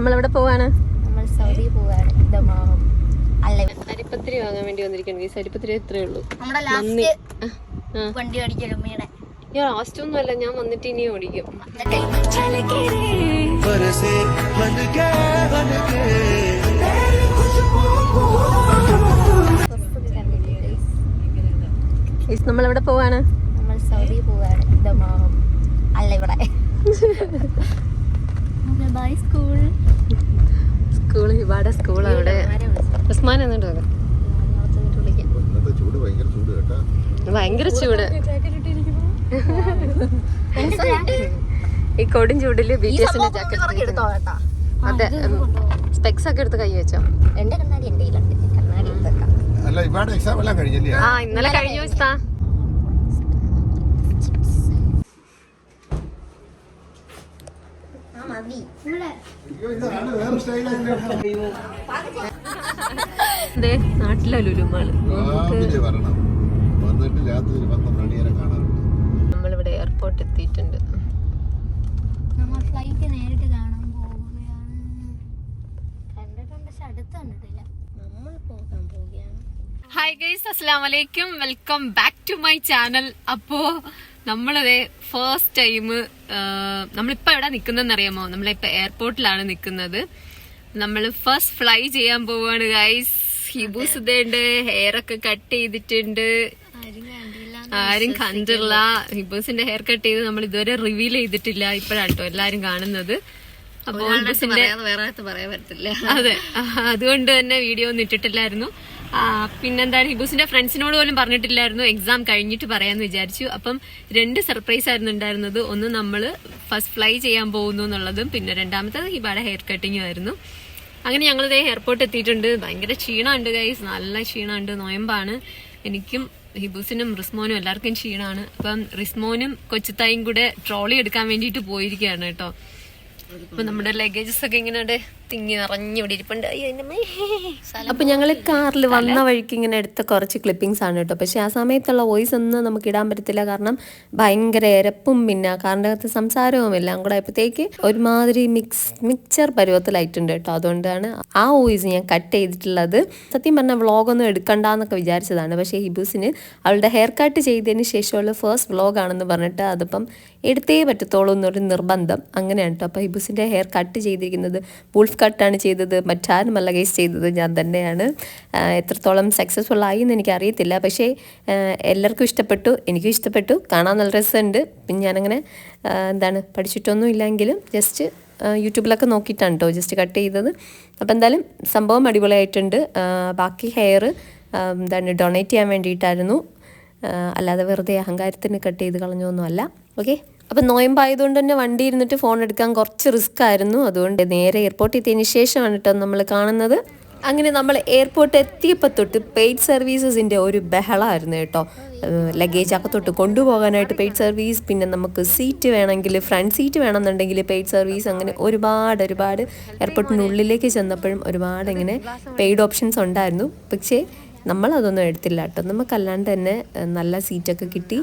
നമ്മൾ എവിടെ പോവാണ്? നമ്മൾ സൗദി പോവാണ്. അരിപ്പത്തിരി വാങ്ങാൻ വേണ്ടി വന്നിരിക്കണം ഈ സരിപ്പത്തിരി എത്രയേ ഉള്ളൂ. നന്ദി വണ്ടി ഞാൻ ലാസ്റ്റ് ഒന്നും അല്ല ഞാൻ വന്നിട്ട് ഇനിയും ഓടിക്കും. നമ്മൾ എവിടെ പോവാണ്? നമ്മൾ സൗദി പോവാണ്. അല്ല ഇവിടെ. ബൈ സ്കൂൾ സ്കൂൾ ഇവിടെ സ്കൂൾ അവിടെ. ഉസ്മാൻ എന്നിട്ട് ഭയങ്കര ചൂട് കേട്ടാ. ഭയങ്കര ചൂട്. ഈ കൊടും ചൂടിൽ ബി ടി എസിന്റെ ജാക്കറ്റ് അതെ സ്പെക്സ് ഒക്കെ എടുത്ത് കൈ വെച്ചോ? എന്റെ കണ്ണാടി എന്റെ കണ്ണാടി അല്ല ഇവിടെ എക്സാം എല്ലാം കഴിഞ്ഞല്ലേ? ആ ഇന്നലെ കഴിഞ്ഞു വെച്ചാ ആ മതി വേറെ സ്റ്റൈലായിട്ട് അതെ നാട്ടിലെ ലുലുമാൾ നമ്മളിവിടെ എയർപോർട്ട് എത്തിയിട്ടുണ്ട്. നമ്മൾ ഫ്ലൈറ്റ് നേരിട്ട് കാണാൻ പോവുകയാണ്. കണ്ടിട്ടുണ്ട് പക്ഷെ അടുത്ത് കണ്ടിട്ടില്ല. നമ്മൾ പോകാൻ പോവുകയാണ്. ഹായ് ഗൈസ് അസ്സാം വലൈക്കും welcome back to my channel അപ്പോ നമ്മളതെ ഫസ്റ്റ് ടൈം നമ്മളിപ്പോ എവിടെ നിൽക്കുന്നതെന്ന് അറിയാമോ നമ്മളിപ്പോ എയർപോർട്ടിലാണ് നിൽക്കുന്നത് നമ്മൾ ഫസ്റ്റ് ഫ്ലൈ ചെയ്യാൻ പോവാണ് ഗൈസ് ഹിബൂസ് ഇതുണ്ട് ഹെയർ ഒക്കെ കട്ട് ചെയ്തിട്ടുണ്ട്. ആരും കണ്ടില്ല ഹിബൂസിന്റെ ഹെയർ കട്ട് ചെയ്ത് നമ്മൾ ഇതുവരെ റിവീൽ ചെയ്തിട്ടില്ല. ഇപ്പോഴാണ് കേട്ടോ എല്ലാരും കാണുന്നത്. അപ്പോൾ ഹിബൂസിന്റെ അതെ. അതുകൊണ്ട് തന്നെ വീഡിയോ ഒന്നും ഇട്ടിട്ടില്ലായിരുന്നു. പിന്നെന്താണ് ഹിബൂസിന്റെ ഫ്രണ്ട്സിനോട് പോലും പറഞ്ഞിട്ടില്ലായിരുന്നു. എക്സാം കഴിഞ്ഞിട്ട് പറയാന്ന് വിചാരിച്ചു. അപ്പം രണ്ട് സർപ്രൈസ് ആയിരുന്നു ഉണ്ടായിരുന്നത്. ഒന്ന് നമ്മൾ ഫസ്റ്റ് ഫ്ലൈ ചെയ്യാൻ പോകുന്നു എന്നുള്ളതും പിന്നെ രണ്ടാമത്തത് ഹിബാടെ ഹെയർ കട്ടിങ്ങും ആയിരുന്നു. അങ്ങനെ ഞങ്ങൾ ഇതേ എയർപോർട്ട് എത്തിയിട്ടുണ്ട്. ഭയങ്കര ക്ഷീണമുണ്ട് ഗൈസ് നല്ല ക്ഷീണമുണ്ട്. നോയമ്പാണ്. എനിക്കും ഹിബൂസിനും റിസ്മോനും എല്ലാവർക്കും ക്ഷീണമാണ്. അപ്പം റിസ്മോനും കൊച്ചുത്തായും കൂടെ ട്രോളി എടുക്കാൻ വേണ്ടിയിട്ട് പോയിരിക്കുകയാണ് കേട്ടോ. അപ്പൊ നമ്മുടെ ലഗേജസ് ഒക്കെ ഇങ്ങനെ തിങ്ങി നിറഞ്ഞു ഇവിടെ ഇരിപ്പുണ്ട്. അയ്യോ എന്റെ അമ്മേ. അപ്പൊ ഞങ്ങൾ കാറിൽ വന്ന വഴിക്ക് ഇങ്ങനെ എടുത്ത കുറച്ച് ക്ലിപ്പിംഗ്സ് ആണ് കേട്ടോ. പക്ഷെ ആ സമയത്തുള്ള വോയിസ് ഒന്നും നമുക്ക് ഇടാൻ പറ്റത്തില്ല. കാരണം ഭയങ്കര എരപ്പും പിന്നെ കാറിന്റെ അകത്ത് സംസാരവും എല്ലാം കൂടെ ആയപ്പോഴത്തേക്ക് ഒരുമാതിരി മിക്സ് മിക്സർ പരുവത്തിലായിട്ടുണ്ട് കേട്ടോ. അതുകൊണ്ടാണ് ആ വോയിസ് ഞാൻ കട്ട് ചെയ്തിട്ടുള്ളത്. സത്യം പറഞ്ഞ വ്ളോഗൊന്നും എടുക്കണ്ടെന്നൊക്കെ വിചാരിച്ചതാണ്. പക്ഷേ ഹിബൂസിന് അവളുടെ ഹെയർ കട്ട് ചെയ്തതിന് ശേഷമുള്ള ഫസ്റ്റ് വ്ളോഗാണെന്ന് പറഞ്ഞിട്ട് അതിപ്പം എടുത്തേ പറ്റത്തുള്ളൂ എന്നൊരു നിർബന്ധം അങ്ങനെയാണ് കേട്ടോ. അപ്പോൾ ഹിബൂസിന്റെ ഹെയർ കട്ട് ചെയ്തിരിക്കുന്നത്. വുൾഫ് കട്ടാണ് ചെയ്തത് മറ്റാരുമല്ല ഗൈസ് ചെയ്തത് ഞാൻ തന്നെയാണ്. എത്രത്തോളം സക്സസ്ഫുൾ ആയി എന്ന് എനിക്കറിയത്തില്ല. പക്ഷേ എല്ലാവർക്കും ഇഷ്ടപ്പെട്ടു എനിക്കും ഇഷ്ടപ്പെട്ടു. കാണാൻ നല്ല രസമുണ്ട്. പിന്നെ ഞാനങ്ങനെ എന്താണ് പഠിച്ചിട്ടൊന്നും ഇല്ലെങ്കിലും ജസ്റ്റ് യൂട്യൂബിലൊക്കെ നോക്കിയിട്ടാണ് കേട്ടോ ജസ്റ്റ് കട്ട് ചെയ്തത്. അപ്പോൾ എന്തായാലും സംഭവം അടിപൊളിയായിട്ടുണ്ട്. ബാക്കി ഹെയർ എന്താണ് ഡൊണേറ്റ് ചെയ്യാൻ വേണ്ടിയിട്ടായിരുന്നു. അല്ലാതെ വെറുതെ അഹങ്കാരത്തിന് കട്ട് ചെയ്ത് കളഞ്ഞൊന്നുമല്ല. ഓക്കെ അപ്പം നോയമ്പായതുകൊണ്ട് തന്നെ വണ്ടി ഇരുന്നിട്ട് ഫോൺ എടുക്കാൻ കുറച്ച് റിസ്ക് ആയിരുന്നു. അതുകൊണ്ട് നേരെ എയർപോർട്ടിൽ എത്തിയതിന് ശേഷമാണ് കേട്ടോ നമ്മൾ കാണുന്നത്. അങ്ങനെ നമ്മൾ എയർപോർട്ട് എത്തിയപ്പോൾ തൊട്ട് പെയ്ഡ് സർവീസസിന്റെ ഒരു ബഹളമായിരുന്നു കേട്ടോ. ലഗേജ് അകത്തോട്ട് കൊണ്ടുപോകാനായിട്ട് പെയ്ഡ് സർവീസ് പിന്നെ നമുക്ക് സീറ്റ് വേണമെങ്കിൽ ഫ്രണ്ട് സീറ്റ് വേണമെന്നുണ്ടെങ്കിൽ പെയ്ഡ് സർവീസ് അങ്ങനെ ഒരുപാട് ഒരുപാട് എയർപോർട്ടിനുള്ളിലേക്ക് ചെന്നപ്പോഴും ഒരുപാട് ഇങ്ങനെ പെയ്ഡ് ഓപ്ഷൻസ് ഉണ്ടായിരുന്നു. പക്ഷേ നമ്മൾ അതൊന്നും എടുത്തില്ല കേട്ടോ. നമുക്കല്ലാണ്ട് തന്നെ നല്ല സീറ്റൊക്കെ കിട്ടി.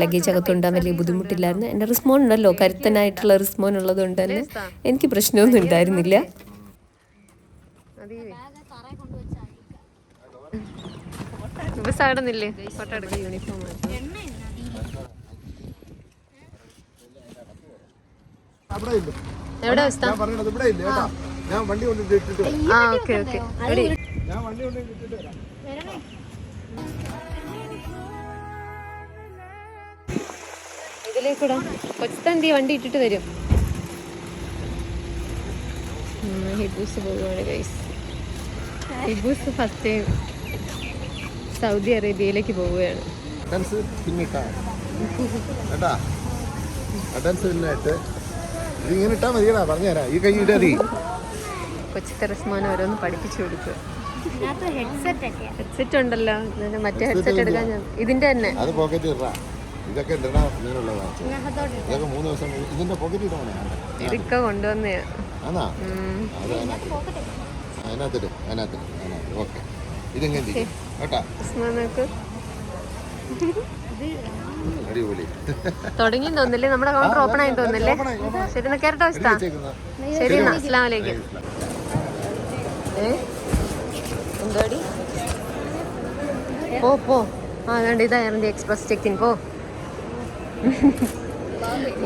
ലഗേജ് അകത്തുണ്ടാൻ വലിയ ബുദ്ധിമുട്ടില്ലായിരുന്നു. എന്റെ റിസ്മോൺ ഉണ്ടല്ലോ കരുത്തനായിട്ടുള്ള റിസ്മോൻ ഉള്ളത് കൊണ്ട് തന്നെ എനിക്ക് പ്രശ്നമൊന്നും ഉണ്ടായിരുന്നില്ല. യൂണിഫോം അവിടെ ഇല്ല. എവിടെ ഞാൻ വണ്ടി കൊണ്ടിട്ട് ഇട്ടിട്ട് ആ ഓക്കെ ഓക്കെ ഞാൻ വണ്ടി കൊണ്ട് വിട്ടിട്ട് വരാം. ഇതിലേക്കൂടാ കൊച്ചന്തി വണ്ടി ഇട്ടിട്ട് വരും. ഉം, ഹിബൂസ് പോവുകയാണ് ഗൈസ് ഹിബൂസ് ഫസ്റ്റ് ടൈം സൗദി അറേബ്യയിലേക്ക് പോവുകയാണ്. അഡൻസ് പിന്നിട്ടാ. കേട്ടാ? അഡൻസ് പിന്നിട്ട് ഇത് ഇങ്ങനെ ഇട്ടാ മതിയടാ പറഞ്ഞുതരാം. ഈ കൈ കൊച്ചി റസ്മാൻ ഓരോന്ന് പഠിപ്പിച്ചു കൊടുക്കുക. ഹെഡ്സെറ്റ് ഉണ്ടല്ലോ. മറ്റേ ഹെഡ്സെറ്റ് എടുക്കാൻ ഞാൻ ഇതിന്റെ തന്നെ. അത് പോക്കറ്റ് ഇടാ ഇതൊക്കെ ഇടണ ഇങ്ങനെയുള്ളതാണ് ഇതൊക്കെ മൂന്ന് ദിവസം ഇതിന്റെ പോക്കറ്റ് ഇടണേ ഇതൊക്കെ കൊണ്ടുവന്നയാ. ആണാ? അത് അതിനകത്ത് അതിനകത്തിട്ട് അതിനകത്തിട്ട് അതിനകത്ത് ഓക്കെ. ഇതിങ്ങനെ ഇരിക്കും. കേട്ടാ? ഉസ്മാൻ നോക്ക്. അടിപൊളി. തുടങ്ങി തോന്നില്ലേ നമ്മുടെ കൗണ്ടർ ഓപ്പൺ ആയി തോന്നില്ലേ. ശരി എന്നാ കേട്ടോ ശരി വലൈക്കും ഏ? എന്തോടി പോ പോ. ആ വേണ്ട ഇതായിരുന്നു എക്സ്പ്രസ് ചെക്കിൻ പോ.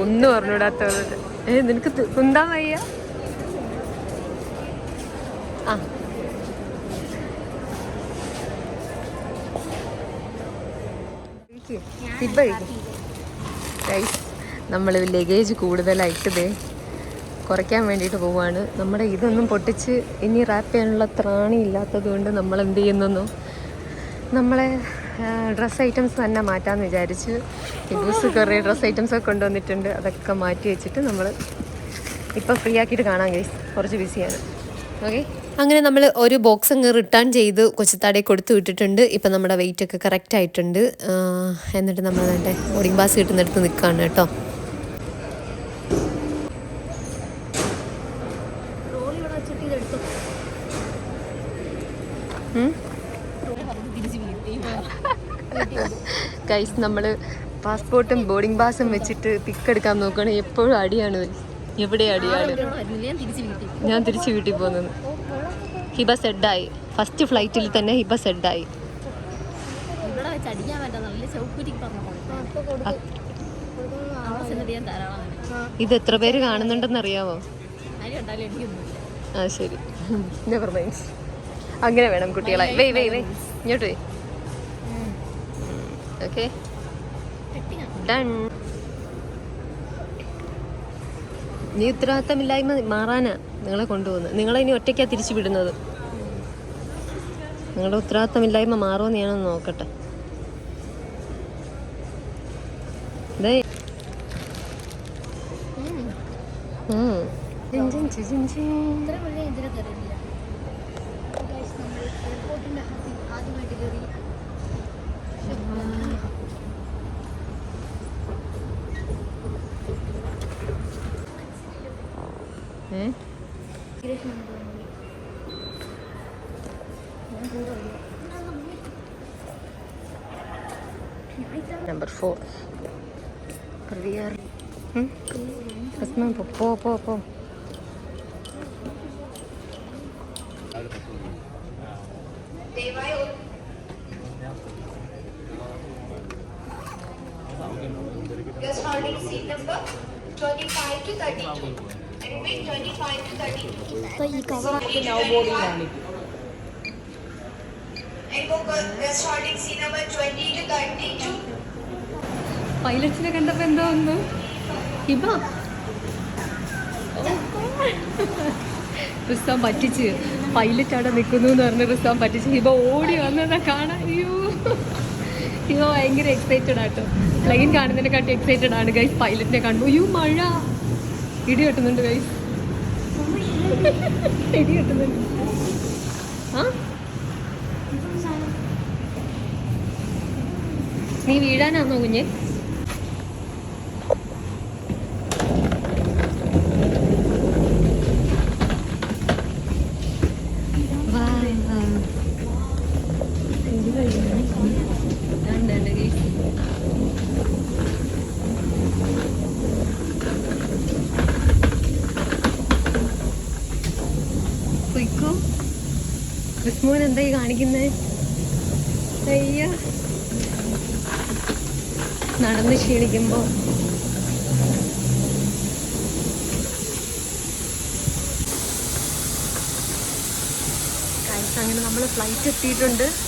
ഒന്നും പറഞ്ഞൂടാത്തത് ഏ നിനക്ക് കുന്താൻ വയ്യ? ആ. നമ്മൾ ലഗേജ് കൂടുതലായിട്ട് ദേ കുറയ്ക്കാൻ വേണ്ടിയിട്ട് പോവുകയാണ് നമ്മുടെ ഇതൊന്നും പൊട്ടിച്ച് ഇനി റാപ്പ് ചെയ്യാനുള്ള ത്രാണി ഇല്ലാത്തത് കൊണ്ട് നമ്മൾ എന്ത് ചെയ്യുന്നു നമ്മളെ ഡ്രസ്സ് ഐറ്റംസ് തന്നെ മാറ്റാമെന്ന് വിചാരിച്ചു ഇബൂസ് കുറേ ഡ്രസ്സ് ഐറ്റംസ് ഒക്കെ കൊണ്ടുവന്നിട്ടുണ്ട്. അതൊക്കെ മാറ്റി വെച്ചിട്ട് നമ്മൾ ഇപ്പം ഫ്രീ ആക്കിയിട്ട് കാണാം ഗൈസ് കുറച്ച് ബിസിയാണ് ഓക്കെ അങ്ങനെ നമ്മൾ ഒരു ബോക്സ് അങ്ങ് റിട്ടേൺ ചെയ്ത് കൊച്ചുത്താടെ കൊടുത്തു വിട്ടിട്ടുണ്ട്. ഇപ്പം നമ്മുടെ വെയിറ്റ് ഒക്കെ കറക്റ്റ് ആയിട്ടുണ്ട്. എന്നിട്ട് നമ്മൾ അതിന്റെ ബോർഡിംഗ് പാസ് കിട്ടുന്നിടത്ത് നിൽക്കുകയാണ് കേട്ടോ. ഗൈസ് നമ്മൾ പാസ്പോർട്ടും ബോർഡിംഗ് പാസും വെച്ചിട്ട് പിക്ക് എടുക്കാൻ നോക്കുകയാണ് എപ്പോഴും അടിയാണ്. എവിടെ അടിയാണ്? ഞാൻ തിരിച്ച് വീട്ടിൽ പോകുന്നത് ഹിബ സെഡായി. ഫസ്റ്റ് ഫ്ലൈറ്റിൽ തന്നെ ഹിബ സെഡായി. ഇത് എത്ര പേര് കാണുന്നുണ്ടെന്ന് അറിയാമോ ആ ശരി. അങ്ങനെ വേണം കുട്ടികളെ. വേ വേ വേ. ഇങ്ങോട്ട് വെയ് ഓക്കെ ഡൺ നീ ഉത്തരവാദിത്തമില്ലായ്മ മാറാനാ നിങ്ങളെ കൊണ്ടുപോകുന്നത്. നിങ്ങളെ ഇനി ഒറ്റയ്ക്കാ തിരിച്ചു വിടുന്നത് നിങ്ങളുടെ ഉത്തരവാദിത്തമില്ലായ്മ മാറുമെന്ന് ഞാനൊന്ന് നോക്കട്ടെ. ഉം. നമ്പർ ഫോർ പോ പോ പോ പോ Just holding seat number 25 to 32. Repeat 25 to 32. So, you cover the now boarding cover And go just holding seat number 20 to 32. പൈലറ്റ്സിനെ കണ്ടപ്പോ എന്താ ഒന്ന് ഹിബ. റിസ്താൻ പറ്റിച്ച്. പൈലറ്റ് അവിടെ നിൽക്കുന്നു എന്ന് പറഞ്ഞ് റിസ്താൻ പറ്റിച്ച്. ഹിബ ഓടി വന്നതാ കാണാൻ. അയ്യോ. ഹിബ ഭയങ്കര എക്സൈറ്റഡ് ആട്ടോ. പ്ലെയിൻ കാണുന്നതിനെക്കാട്ടി എക്സൈറ്റഡ് ആണ്. ഗൈസ് പൈലറ്റിനെ കാണുമ്പോൾ അയ്യോ മഴ. ഇടി കെട്ടുന്നുണ്ട് ഗൈസ് ഇടി കെട്ടുന്നുണ്ട്. നീ വീഴാനാന്നോ കുഞ്ഞെ? ക്രിസ്മോൻ എന്തായി കാണിക്കുന്നത് അയ്യ. നടന്ന് ക്ഷീണിക്കുമ്പോ. അങ്ങനെ നമ്മൾ ഫ്ലൈറ്റ് എത്തിയിട്ടുണ്ട്.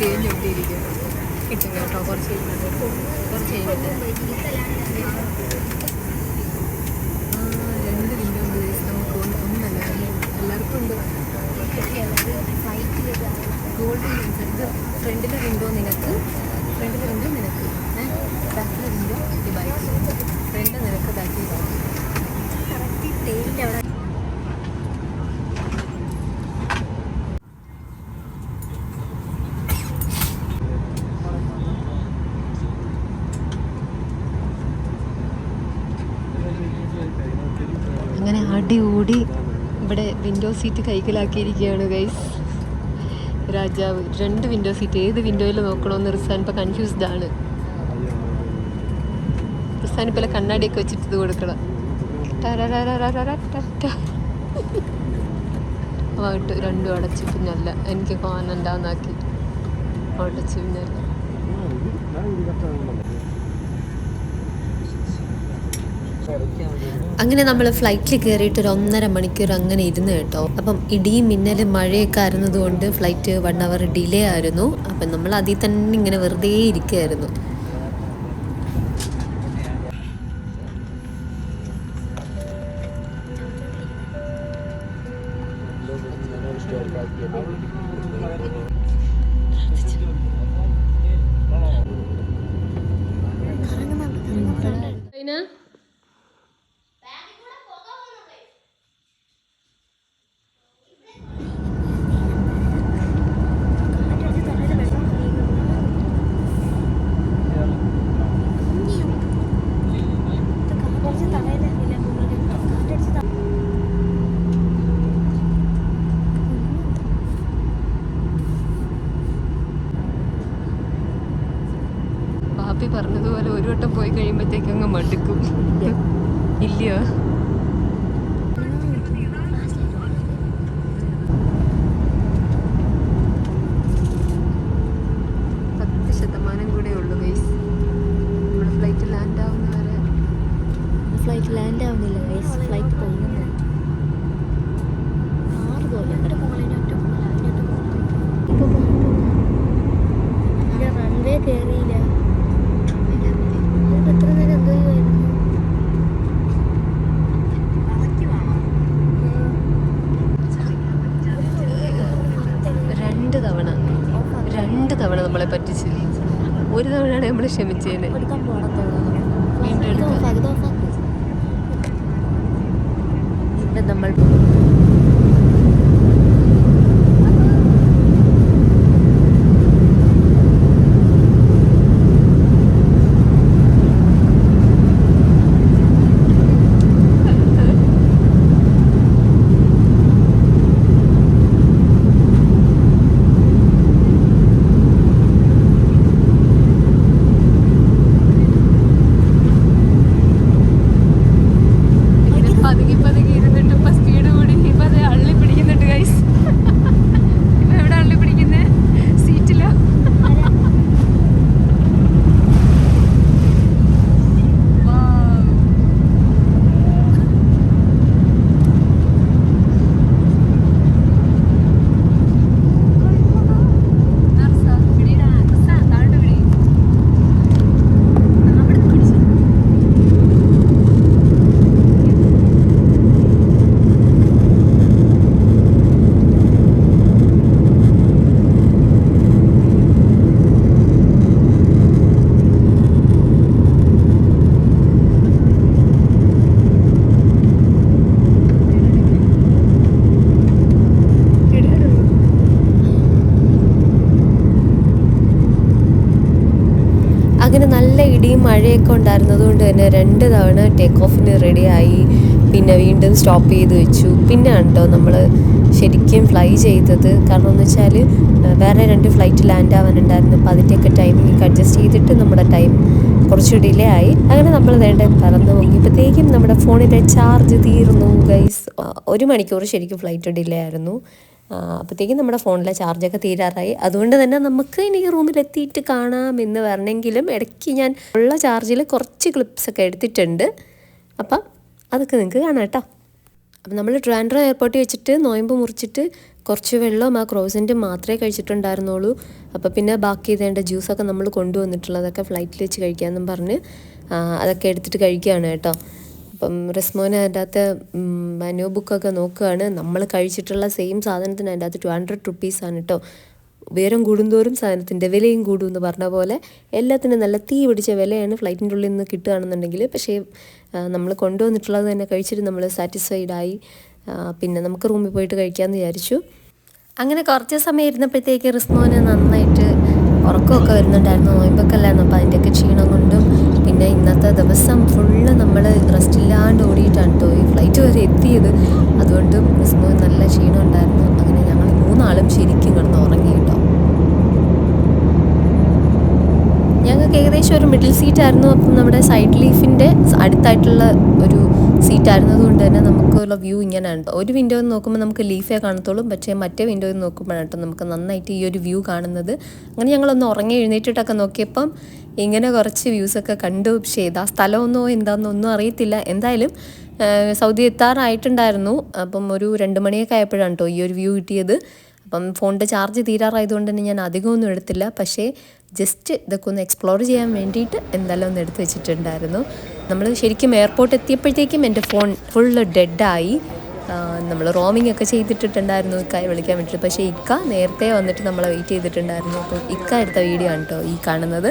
തേഞ്ഞ് കിട്ടും കേട്ടോ കുറച്ച് കുറച്ച് കഴിഞ്ഞിട്ട്. അടികൂടി ഇവിടെ വിൻഡോ സീറ്റ് കൈക്കലാക്കിയിരിക്കുകയാണ് ഗൈസ് രാജാവ് രണ്ട് വിൻഡോ സീറ്റ് ഏത് വിൻഡോയിൽ നോക്കണമെന്ന് റിസാൻ ഇപ്പം കൺഫ്യൂസ്ഡ് ആണ്. റിസാൻ ഇപ്പം കണ്ണാടിയൊക്കെ വെച്ചിട്ട് ഇത് കൊടുക്കണം അവട്ട് രണ്ടും അടച്ചു പിന്നല്ല എനിക്ക് കാണണ്ടാന്നാക്കി അടച്ചു പിന്നല്ല അങ്ങനെ നമ്മൾ ഫ്ലൈറ്റിൽ കയറിയിട്ട് ഒരു ഒന്നര മണിക്കൂർ അങ്ങനെ ഇരുന്ന് കേട്ടോ. അപ്പം ഇടിയും മിന്നലും മഴയൊക്കെ ആയിരുന്നതുകൊണ്ട് ഫ്ലൈറ്റ് വൺ അവർ ഡിലേ ആയിരുന്നു. അപ്പം നമ്മൾ അതിൽ തന്നെ ഇങ്ങനെ വെറുതെ ഇരിക്കുകയായിരുന്നു. illiyor. ഒരു തവണയാണ് നമ്മൾ ക്ഷമിച്ചേനെ. പോകണം വീണ്ടും നമ്മൾ ഇങ്ങനെ പതുങ്ങി പതുങ്ങി ഇരുന്നിട്ട് ഇപ്പൊ സ്പീഡ് കൂടി ഇപ്പൊ അത് അള്ളി പിടിക്കുന്നുണ്ട് ഗൈസ് ഇപ്പൊ എവിടെ അള്ളി പിടിക്കുന്നേ സീറ്റിലോ അങ്ങനെ നല്ല ഇടിയും മഴയൊക്കെ ഉണ്ടായിരുന്നത് കൊണ്ട് തന്നെ രണ്ട് തവണ ടേക്ക് ഓഫിന് റെഡിയായി പിന്നെ വീണ്ടും സ്റ്റോപ്പ് ചെയ്ത് വെച്ചു. പിന്നെ കേട്ടോ നമ്മൾ ശരിക്കും ഫ്ലൈ ചെയ്തത്. കാരണം എന്ന് വെച്ചാൽ വേറെ രണ്ട് ഫ്ലൈറ്റ് ലാൻഡ് ആവാനുണ്ടായിരുന്നു. അപ്പോൾ അതിന്റെയൊക്കെ ടൈമിംഗ് അഡ്ജസ്റ്റ് ചെയ്തിട്ട് നമ്മുടെ ടൈം കുറച്ച് ഡിലേ ആയി. അങ്ങനെ നമ്മൾ വേണ്ട പറന്ന് പൊങ്ങിയപ്പോഴത്തേക്കും നമ്മുടെ ഫോണിന്റെ ചാർജ് തീർന്നു ഗൈസ് ഒരു മണിക്കൂർ ശരിക്കും ഫ്ലൈറ്റ് ഡിലേ ആയിരുന്നു. അപ്പോഴത്തേക്കും നമ്മുടെ ഫോണിലെ ചാർജൊക്കെ തീരാറായി. അതുകൊണ്ട് തന്നെ നമുക്ക് ഇനി റൂമിലെത്തിയിട്ട് കാണാം എന്ന് പറഞ്ഞെങ്കിലും ഇടയ്ക്ക് ഞാൻ ഉള്ള ചാർജിൽ കുറച്ച് ക്ലിപ്സൊക്കെ എടുത്തിട്ടുണ്ട്. അപ്പം അതൊക്കെ നിങ്ങൾക്ക് കാണാം കേട്ടോ അപ്പം നമ്മൾ ട്രാൻഡ്രോ എയർപോർട്ടിൽ വെച്ചിട്ട് നോയമ്പ് മുറിച്ചിട്ട് കുറച്ച് വെള്ളം ആ ക്രോസിന്റെ മാത്രമേ കഴിച്ചിട്ടുണ്ടായിരുന്നുള്ളൂ. അപ്പോൾ പിന്നെ ബാക്കി ഇതേണ്ട ജ്യൂസൊക്കെ നമ്മൾ കൊണ്ടുവന്നിട്ടുള്ളതൊക്കെ ഫ്ലൈറ്റിൽ വെച്ച് കഴിക്കാമെന്നും പറഞ്ഞ് അതൊക്കെ എടുത്തിട്ട് കഴിക്കുകയാണ് കേട്ടോ. അപ്പം റിസ്മോന് അതിന്റെ അകത്ത് മെനു ബുക്കൊക്കെ നോക്കുകയാണ്. നമ്മൾ കഴിച്ചിട്ടുള്ള സെയിം സാധനത്തിന് അതിന്റെ അകത്ത് ടു ഹൺഡ്രഡ് റുപ്പീസാണ് കേട്ടോ ഉയരം കൂടുന്തോറും സാധനത്തിന്റെ വിലയും കൂടും എന്ന് പറഞ്ഞ പോലെ എല്ലാത്തിനും നല്ല തീ പിടിച്ച വിലയാണ് ഫ്ലൈറ്റിന്റെ ഉള്ളിൽ നിന്ന് കിട്ടുകയാണെന്നുണ്ടെങ്കിൽ. പക്ഷേ നമ്മൾ കൊണ്ടുവന്നിട്ടുള്ളത് തന്നെ കഴിച്ചിട്ട് നമ്മൾ സാറ്റിസ്ഫൈഡ് ആയി. പിന്നെ നമുക്ക് റൂമിൽ പോയിട്ട് കഴിക്കാമെന്ന് വിചാരിച്ചു. അങ്ങനെ കുറച്ച് സമയം ഇരുന്നപ്പോഴത്തേക്ക് റിസ്മോന് നന്നായിട്ട് ഉറക്കമൊക്കെ വരുന്നുണ്ടായിരുന്നു. നോയമ്പൊക്കെ അല്ലായിരുന്നു അപ്പോൾ അതിന്റെയൊക്കെ ക്ഷീണം കൊണ്ടും പിന്നെ ഇന്നത്തെ ദിവസം ഫുള്ള് നമ്മൾ റെസ്റ്റ് ഇല്ലാണ്ട് ഓടിയിട്ടാണ് കേട്ടോ ഈ ഫ്ലൈറ്റ് വരെ എത്തിയത്. അതുകൊണ്ടും റിസ്മോന് നല്ല ക്ഷീണം ഉണ്ടായിരുന്നു. അങ്ങനെ ഞങ്ങൾ മൂന്നാളും ശരിക്കും കിടന്ന് ഉറങ്ങി കേട്ടോ ഞങ്ങൾക്ക് ഏകദേശം ഒരു മിഡിൽ സീറ്റായിരുന്നു അപ്പം നമ്മുടെ സൈഡ് ലീഫിന്റെ അടുത്തായിട്ടുള്ള ഒരു സീറ്റ് ആയിരുന്നതുകൊണ്ട് തന്നെ നമുക്കുള്ള വ്യൂ ഇങ്ങനെയാണ്. ഒരു വിൻഡോയിൽ നോക്കുമ്പോൾ നമുക്ക് ലീഫേ കാണത്തുള്ളൂ. പക്ഷേ മറ്റേ വിൻഡോയിൽ നോക്കുമ്പോഴാണ് നമുക്ക് നന്നായിട്ട് ഈ ഒരു വ്യൂ കാണുന്നത്. അങ്ങനെ ഞങ്ങളൊന്ന് ഉറങ്ങി എഴുന്നേറ്റിട്ടൊക്കെ നോക്കിയപ്പം ഇങ്ങനെ കുറച്ച് വ്യൂസൊക്കെ കണ്ടു. പക്ഷേ ഏതാ സ്ഥലമൊന്നോ എന്താണെന്നോ ഒന്നും അറിയത്തില്ല. എന്തായാലും സൗദി എത്താറായിട്ടുണ്ടായിരുന്നു. അപ്പം ഒരു രണ്ട് മണിയൊക്കെ ആയപ്പോഴാണ് കേട്ടോ ഈ ഒരു വ്യൂ കിട്ടിയത്. അപ്പം ഫോണിന്റെ ചാർജ് തീരാറായതുകൊണ്ട് തന്നെ ഞാൻ അധികമൊന്നും എടുത്തില്ല. പക്ഷേ ജസ്റ്റ് ഇതൊക്കെ ഒന്ന് എക്സ്പ്ലോർ ചെയ്യാൻ വേണ്ടിയിട്ട് എന്തായാലും ഒന്ന് എടുത്ത് വെച്ചിട്ടുണ്ടായിരുന്നു. നമ്മൾ ശരിക്കും എയർപോർട്ട് എത്തിയപ്പോഴത്തേക്കും എന്റെ ഫോൺ ഫുള്ള് ഡെഡായി. നമ്മൾ റോമിംഗ് ഒക്കെ ചെയ്തിട്ടിട്ടുണ്ടായിരുന്നു ഇക്കായെ വിളിക്കാൻ വേണ്ടിയിട്ട്. പക്ഷേ ഇക്ക നേരത്തെ വന്നിട്ട് നമ്മളെ വെയിറ്റ് ചെയ്തിട്ടുണ്ടായിരുന്നു. അപ്പം ഇക്ക എടുത്ത വീഡിയോ ആണ് കേട്ടോ ഈ കാണുന്നത്.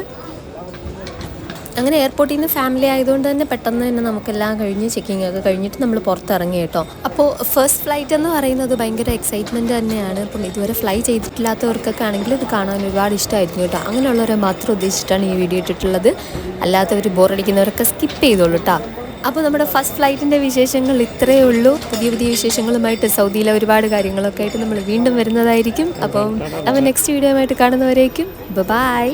അങ്ങനെ എയർപോർട്ടിൽ നിന്ന് ഫാമിലി ആയതുകൊണ്ട് തന്നെ പെട്ടെന്ന് തന്നെ നമുക്കെല്ലാം കഴിഞ്ഞ് ചെക്കിംഗ് ഒക്കെ കഴിഞ്ഞിട്ട് നമ്മൾ പുറത്തിറങ്ങി കേട്ടോ. അപ്പോൾ ഫസ്റ്റ് ഫ്ലൈറ്റ് എന്ന് പറയുന്നത് ഭയങ്കര എക്സൈറ്റ്മെന്റ് തന്നെയാണ്. അപ്പം ഇതുവരെ ഫ്ലൈ ചെയ്തിട്ടില്ലാത്തവർക്കൊക്കെ ആണെങ്കിൽ ഇത് കാണാൻ ഒരുപാട് ഇഷ്ടമായിരുന്നു കേട്ടോ. അങ്ങനെയുള്ളവരെ മാത്രം ഉദ്ദേശിച്ചിട്ടാണ് ഈ വീഡിയോ ഇട്ടിട്ടുള്ളത്. അല്ലാത്തവർ ബോറടിക്കുന്നവരൊക്കെ സ്കിപ്പ് ചെയ്തോളൂ കേട്ടോ അപ്പോൾ നമ്മുടെ ഫസ്റ്റ് ഫ്ലൈറ്റിന്റെ വിശേഷങ്ങൾ ഇത്രയേ ഉള്ളൂ. പുതിയ പുതിയ വിശേഷങ്ങളുമായിട്ട് സൗദിയിലെ ഒരുപാട് കാര്യങ്ങളൊക്കെ ആയിട്ട് നമ്മൾ വീണ്ടും വരുന്നതായിരിക്കും. അപ്പം അപ്പോൾ നെക്സ്റ്റ് വീഡിയോ ആയിട്ട് കാണുന്നവരേക്കും. ബൈ